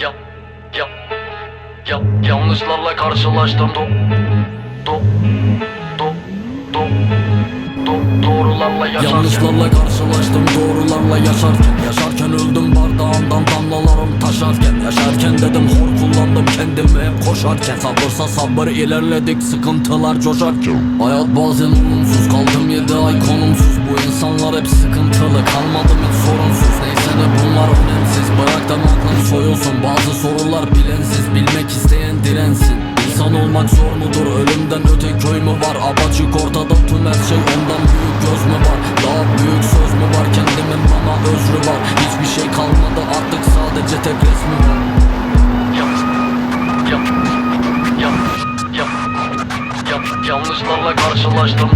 ya, ya, ya, yanlışlarla karşılaştım. Do, do, do, do, do, doğrularla yaşarken Yanlışlarla karşılaştım doğrularla yaşarken. Yaşarken öldüm bardağımdan damlalarım taşarken. Yaşarken dedim hor kullandım kendimi hep koşarken. Sabırsa sabır ilerledik sıkıntılar coşarken. Hayat bazen olumsuz kaldım yedi ay konumsuz. Bu insanlar hep sıkıntılı kalmadım hiç sorunsuz. Neyse ne bunlar soyulsun Bazı sorular bilensiz bilmek isteyen dirensin İnsan olmak zor mudur? Ölümden öte köy mü var? Apaçık ortada tüm her şey ondan büyük göz mü var? Daha büyük söz mü var? Kendimin bana özrü var Hiçbir şey kalmadı artık sadece tek resmi var ya, ya, ya, ya, ya, yanlışlarla karşılaştım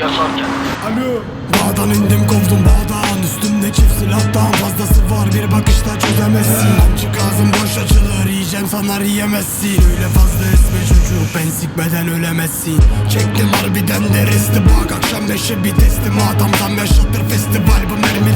yaşarken Dağdan indim kovdum bağdan. Üstümde çift silahtan fazlası var. Bir bakışta çözemezsin. Amcık ağzım boş açılır yiyeceğim sanar yiyemezsin. Öyle fazla esme çocuk ben sikmeden ölemezsin. Çektim harbiden de resti bak akşam beşe bir teslim. Adam tam yaşatır festival bu mermilerden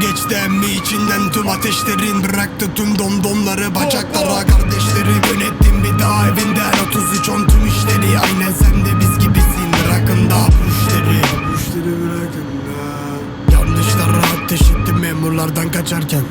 Geçti emmi içinden tüm ateşlerin Bıraktı tüm domdomları. Bacaklara Kardeşleri yönettim bir daha evinde 33 10 tüm işleri Aynen sen de biz gibisin. Bırakın da bu işleri bırakın da. Yanlışlara ateş ettim memurlardan kaçarken.